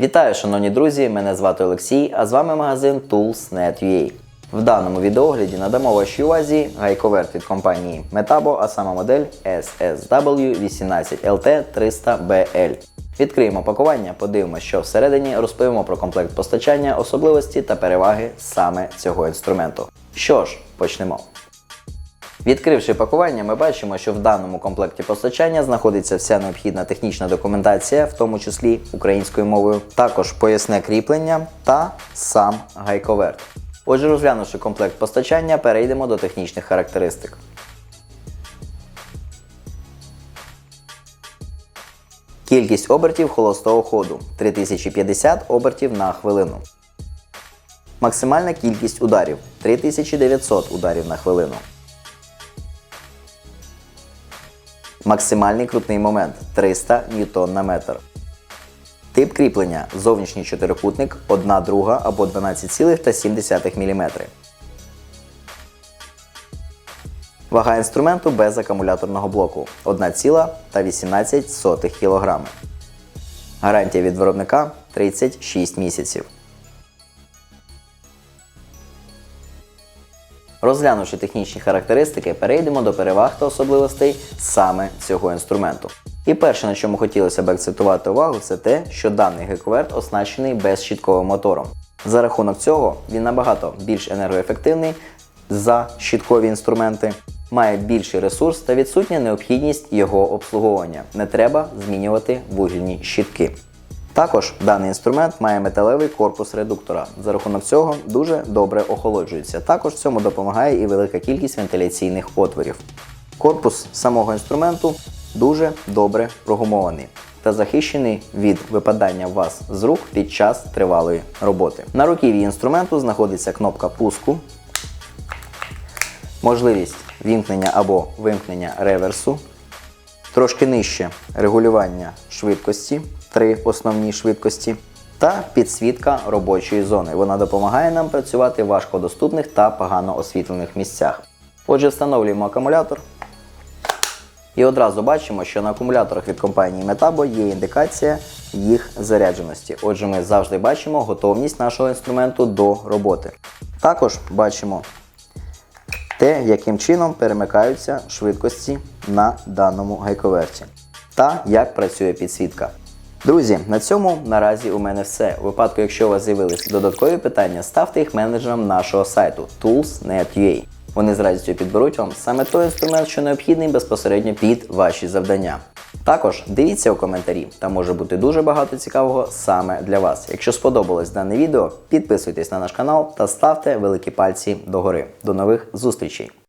Вітаю, шановні друзі! Мене звати Олексій, а з вами магазин Tools.net.ua. В даному відеогляді надамо вашій увазі гайковерт від компанії Metabo, а сама модель SSW18LT300BL. Відкриємо пакування, подивимося, що всередині, розповімо про комплект постачання, особливості та переваги саме цього інструменту. Що ж, почнемо. Відкривши пакування, ми бачимо, що в даному комплекті постачання знаходиться вся необхідна технічна документація, в тому числі українською мовою, також поясне кріплення та сам гайковерт. Отже, розглянувши комплект постачання, перейдемо до технічних характеристик. Кількість обертів холостого ходу 3050 обертів на хвилину. Максимальна кількість ударів 3900 ударів на хвилину. Максимальний крутний момент 300 ньютон на метр. Тип кріплення зовнішній чотирикутник 1 друга або 12,7 мм. Вага інструменту без акумуляторного блоку 1,18 кг. Гарантія від виробника 36 місяців. Розглянувши технічні характеристики, перейдемо до переваг та особливостей саме цього інструменту. І перше, на чому хотілося б акцентувати увагу, це те, що даний гековерт оснащений безщітковим мотором. За рахунок цього він набагато більш енергоефективний за щіткові інструменти, має більший ресурс та відсутня необхідність його обслуговування. Не треба змінювати вугільні щітки. Також даний інструмент має металевий корпус редуктора. За рахунок цього дуже добре охолоджується. Також цьому допомагає і велика кількість вентиляційних отворів. Корпус самого інструменту дуже добре прогумований та захищений від випадання вас з рук під час тривалої роботи. На руків'ї інструменту знаходиться кнопка пуску, можливість вімкнення або вимкнення реверсу, трошки нижче регулювання швидкості, три основні швидкості, та підсвітка робочої зони. Вона допомагає нам працювати в важкодоступних та погано освітлених місцях. Отже, встановлюємо акумулятор. І одразу бачимо, що на акумуляторах від компанії Metabo є індикація їх зарядженості. Отже, ми завжди бачимо готовність нашого інструменту до роботи. Також бачимо те, яким чином перемикаються швидкості на даному гайковерті та як працює підсвітка. Друзі, на цьому наразі у мене все. У випадку, якщо у вас з'явились додаткові питання, ставте їх менеджерам нашого сайту tools.net.ua. Вони з радістю підберуть вам саме той інструмент, що необхідний безпосередньо під ваші завдання. Також дивіться у коментарі, там може бути дуже багато цікавого саме для вас. Якщо сподобалось дане відео, підписуйтесь на наш канал та ставте великі пальці догори. До нових зустрічей!